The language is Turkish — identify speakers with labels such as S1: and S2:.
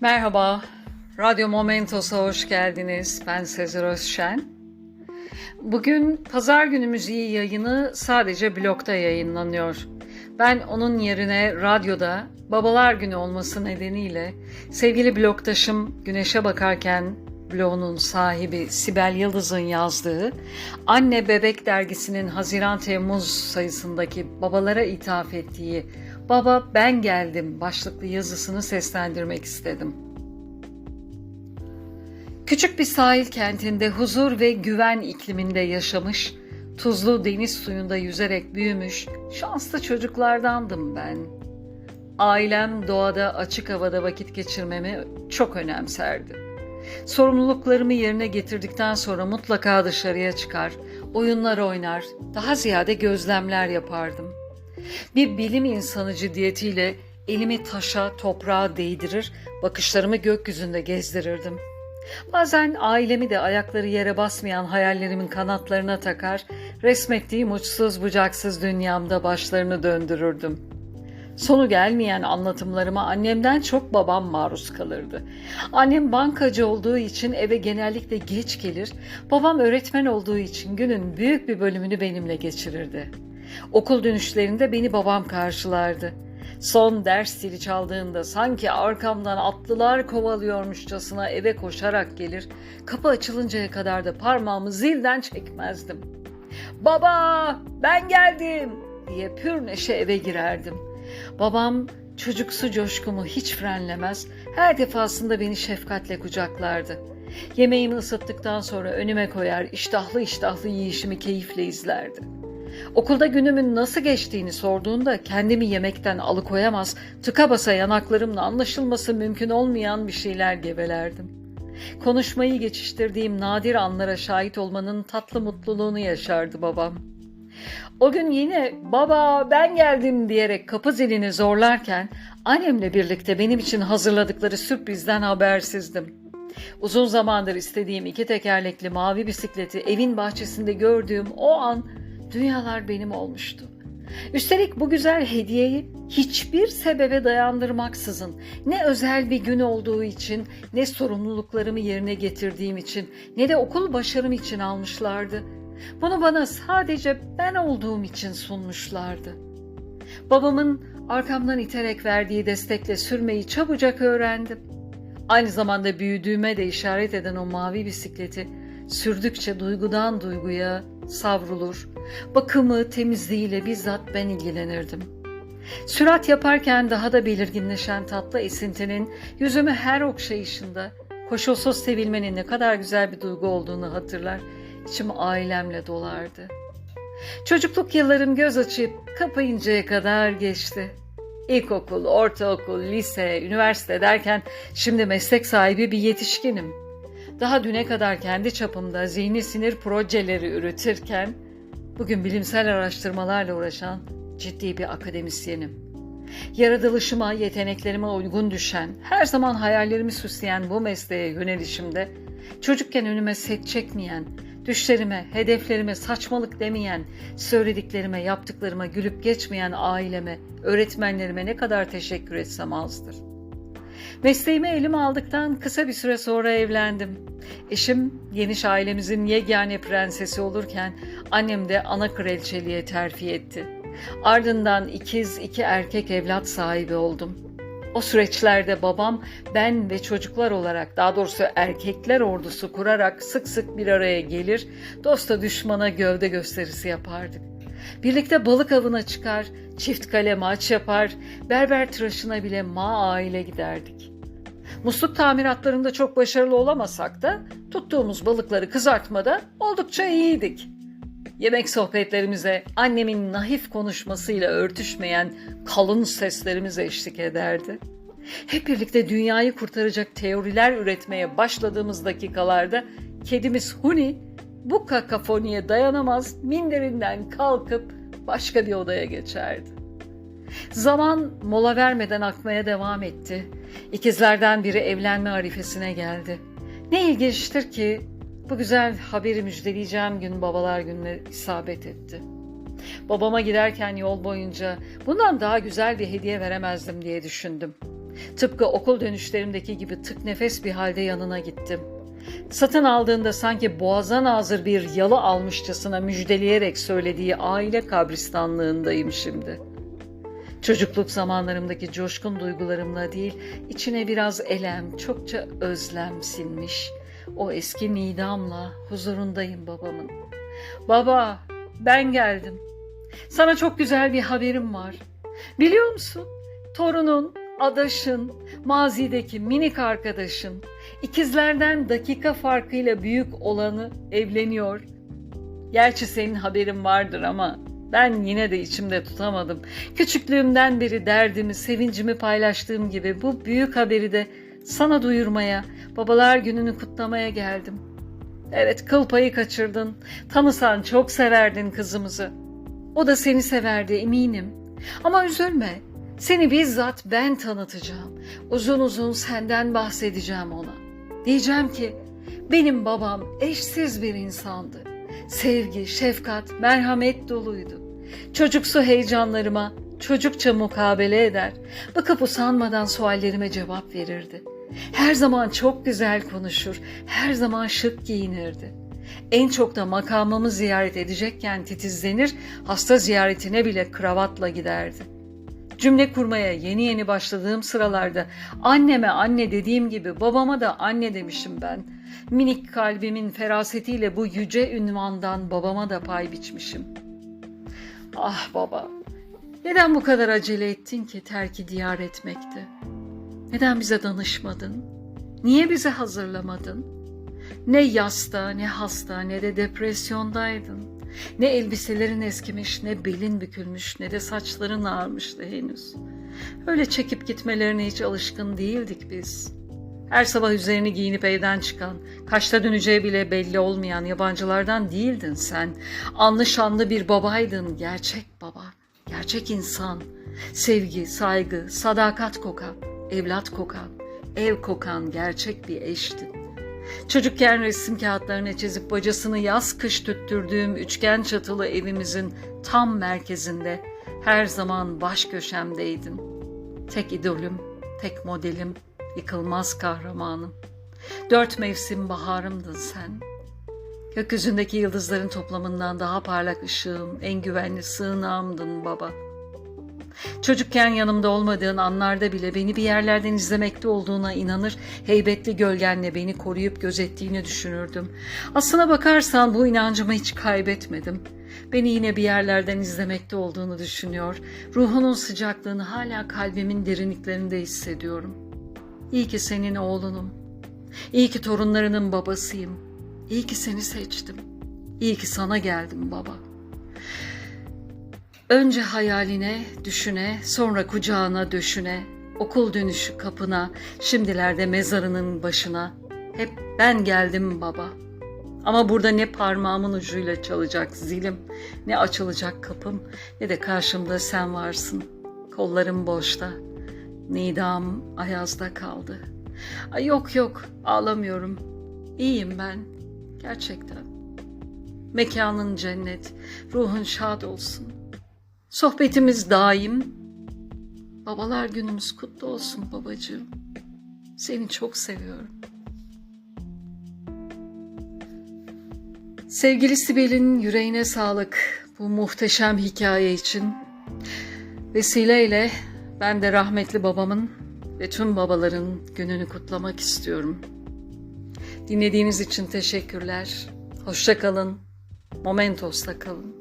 S1: Merhaba, Radyo Momentos'a hoş geldiniz. Ben Sezer Özşen. Bugün pazar günü müziği yayını sadece blogda yayınlanıyor. Ben onun yerine radyoda Babalar Günü olması nedeniyle sevgili blogdaşım Güneşe Bakarken blogunun sahibi Sibel Yıldız'ın yazdığı Anne Bebek dergisinin Haziran-Temmuz sayısındaki babalara ithaf ettiği Baba Ben Geldim başlıklı yazısını seslendirmek istedim. Küçük bir sahil kentinde huzur ve güven ikliminde yaşamış, tuzlu deniz suyunda yüzerek büyümüş şanslı çocuklardandım ben. Ailem doğada açık havada vakit geçirmemi çok önemserdi. Sorumluluklarımı yerine getirdikten sonra mutlaka dışarıya çıkar, oyunlar oynar, daha ziyade gözlemler yapardım. Bir bilim insanı ciddiyetiyle elimi taşa, toprağa değdirir, bakışlarımı gökyüzünde gezdirirdim. Bazen ailemi de ayakları yere basmayan hayallerimin kanatlarına takar, resmettiğim uçsuz bucaksız dünyamda başlarını döndürürdüm. Sonu gelmeyen anlatımlarıma annemden çok babam maruz kalırdı. Annem bankacı olduğu için eve genellikle geç gelir, babam öğretmen olduğu için günün büyük bir bölümünü benimle geçirirdi. Okul dönüşlerinde beni babam karşılardı. Son ders zili çaldığında sanki arkamdan atlılar kovalıyormuşçasına eve koşarak gelir, kapı açılıncaya kadar da parmağımı zilden çekmezdim. Baba ben geldim diye pür neşe eve girerdim. Babam çocuksu coşkumu hiç frenlemez, her defasında beni şefkatle kucaklardı. Yemeğimi ısıttıktan sonra önüme koyar, iştahlı iştahlı yiyişimi keyifle izlerdi. Okulda günümün nasıl geçtiğini sorduğunda kendimi yemekten alıkoyamaz, tıka basa yanaklarımla anlaşılması mümkün olmayan bir şeyler gevelerdim. Konuşmayı geçiştirdiğim nadir anlara şahit olmanın tatlı mutluluğunu yaşardı babam. O gün yine baba ben geldim diyerek kapı zilini zorlarken annemle birlikte benim için hazırladıkları sürprizden habersizdim. Uzun zamandır istediğim iki tekerlekli mavi bisikleti evin bahçesinde gördüğüm o an dünyalar benim olmuştu. Üstelik bu güzel hediyeyi hiçbir sebebe dayandırmaksızın, ne özel bir gün olduğu için, ne sorumluluklarımı yerine getirdiğim için, ne de okul başarım için almışlardı. Bunu bana sadece ben olduğum için sunmuşlardı. Babamın arkamdan iterek verdiği destekle sürmeyi çabucak öğrendim. Aynı zamanda büyüdüğüme de işaret eden o mavi bisikleti sürdükçe duygudan duyguya savrulur. Bakımı, temizliğiyle bizzat ben ilgilenirdim. Sürat yaparken daha da belirginleşen tatlı esintinin yüzümü her okşayışında koşulsuz sevilmenin ne kadar güzel bir duygu olduğunu hatırlar, içim ailemle dolardı. Çocukluk yıllarım göz açıp kapayıncaya kadar geçti. İlkokul, ortaokul, lise, üniversite derken şimdi meslek sahibi bir yetişkinim. Daha düne kadar kendi çapımda zihni sinir projeleri üretirken bugün bilimsel araştırmalarla uğraşan ciddi bir akademisyenim. Yaratılışıma, yeteneklerime uygun düşen, her zaman hayallerimi süsleyen bu mesleğe yönelişimde çocukken önüme set çekmeyen, düşlerime, hedeflerime saçmalık demeyen, söylediklerime, yaptıklarıma gülüp geçmeyen aileme, öğretmenlerime ne kadar teşekkür etsem azdır. Mesleğimi elime aldıktan kısa bir süre sonra evlendim. Eşim geniş ailemizin yegane prensesi olurken annem de ana kraliçeliğe terfi etti. Ardından ikiz iki erkek evlat sahibi oldum. O süreçlerde babam ben ve çocuklar olarak daha doğrusu erkekler ordusu kurarak sık sık bir araya gelir, dosta düşmana gövde gösterisi yapardık. Birlikte balık avına çıkar, çift kale maç yapar, berber tıraşına bile ma aile giderdik. Musluk tamiratlarında çok başarılı olamasak da tuttuğumuz balıkları kızartmada oldukça iyiydik. Yemek sohbetlerimize annemin nahif konuşmasıyla örtüşmeyen kalın seslerimiz eşlik ederdi. Hep birlikte dünyayı kurtaracak teoriler üretmeye başladığımız dakikalarda kedimiz Huni bu kakafoniye dayanamaz minderinden kalkıp başka bir odaya geçerdi. Zaman mola vermeden akmaya devam etti. İkizlerden biri evlenme arifesine geldi. Ne ilginçtir ki bu güzel haberi müjdeleyeceğim gün babalar gününe isabet etti. Babama giderken yol boyunca bundan daha güzel bir hediye veremezdim diye düşündüm. Tıpkı okul dönüşlerimdeki gibi tık nefes bir halde yanına gittim. Satın aldığında sanki boğaza nazır bir yalı almışçasına müjdeleyerek söylediği aile kabristanlığındayım şimdi. Çocukluk zamanlarımdaki coşkun duygularımla değil, içine biraz elem, çokça özlem sinmiş. O eski nidamla huzurundayım babamın. Baba, ben geldim. Sana çok güzel bir haberim var. Biliyor musun? Torunun, adaşın, mazideki minik arkadaşın, ikizlerden dakika farkıyla büyük olanı evleniyor. Gerçi senin haberin vardır ama ben yine de içimde tutamadım. Küçüklüğümden beri derdimi, sevincimi paylaştığım gibi bu büyük haberi de sana duyurmaya, babalar gününü kutlamaya geldim. Evet kıl payı kaçırdın. Tanısan çok severdin kızımızı. O da seni severdi eminim. Ama üzülme. Seni bizzat ben tanıtacağım. Uzun uzun senden bahsedeceğim ona. Diyeceğim ki benim babam eşsiz bir insandı. Sevgi, şefkat, merhamet doluydu. Çocuksu heyecanlarıma çocukça mukabele eder. Bakıp usanmadan suallerime cevap verirdi. Her zaman çok güzel konuşur, her zaman şık giyinirdi. En çok da makamımı ziyaret edecekken titizlenir, hasta ziyaretine bile kravatla giderdi. Cümle kurmaya yeni yeni başladığım sıralarda anneme anne dediğim gibi babama da anne demişim ben. Minik kalbimin ferasetiyle bu yüce ünvandan babama da pay biçmişim. Ah baba, neden bu kadar acele ettin ki terki diyar etmekte? Neden bize danışmadın? Niye bizi hazırlamadın? Ne yasta, ne hasta, ne de depresyondaydın. Ne elbiselerin eskimiş, ne belin bükülmüş, ne de saçların ağarmıştı henüz. Öyle çekip gitmelerine hiç alışkın değildik biz. Her sabah üzerini giyinip evden çıkan, kaçta döneceği bile belli olmayan yabancılardan değildin sen. Anlı şanlı bir babaydın, gerçek baba, gerçek insan. Sevgi, saygı, sadakat kokan, evlat kokan, ev kokan gerçek bir eştin. Çocukken resim kağıtlarına çizip bacasını yaz kış tüttürdüğüm üçgen çatılı evimizin tam merkezinde her zaman baş köşemdeydin. Tek idolüm, tek modelim, yıkılmaz kahramanım. Dört mevsim baharımdın sen. Gökyüzündeki yıldızların toplamından daha parlak ışığım, en güvenli sığınağımdın baba. Çocukken yanımda olmadığın anlarda bile beni bir yerlerden izlemekte olduğuna inanır, heybetli gölgenle beni koruyup gözettiğini düşünürdüm. Aslına bakarsan bu inancımı hiç kaybetmedim. Beni yine bir yerlerden izlemekte olduğunu düşünüyor. Ruhunun sıcaklığını hala kalbimin derinliklerinde hissediyorum. İyi ki senin oğlunum. İyi ki torunlarının babasıyım. İyi ki seni seçtim. İyi ki sana geldim baba. Önce hayaline, düşüne, sonra kucağına döşüne, okul dönüşü kapına, şimdilerde mezarının başına. Hep ben geldim baba. Ama burada ne parmağımın ucuyla çalacak zilim, ne açılacak kapım, ne de karşımda sen varsın. Kollarım boşta, nidam ayazda kaldı. Ay yok yok, ağlamıyorum. İyiyim ben, gerçekten. Mekanın cennet, ruhun şad olsun. Sohbetimiz daim. Babalar günümüz kutlu olsun babacığım. Seni çok seviyorum. Sevgili Sibel'in yüreğine sağlık bu muhteşem hikaye için. Vesileyle ben de rahmetli babamın ve tüm babaların gününü kutlamak istiyorum. Dinlediğiniz için teşekkürler. Hoşça kalın. Momentos'ta kalın.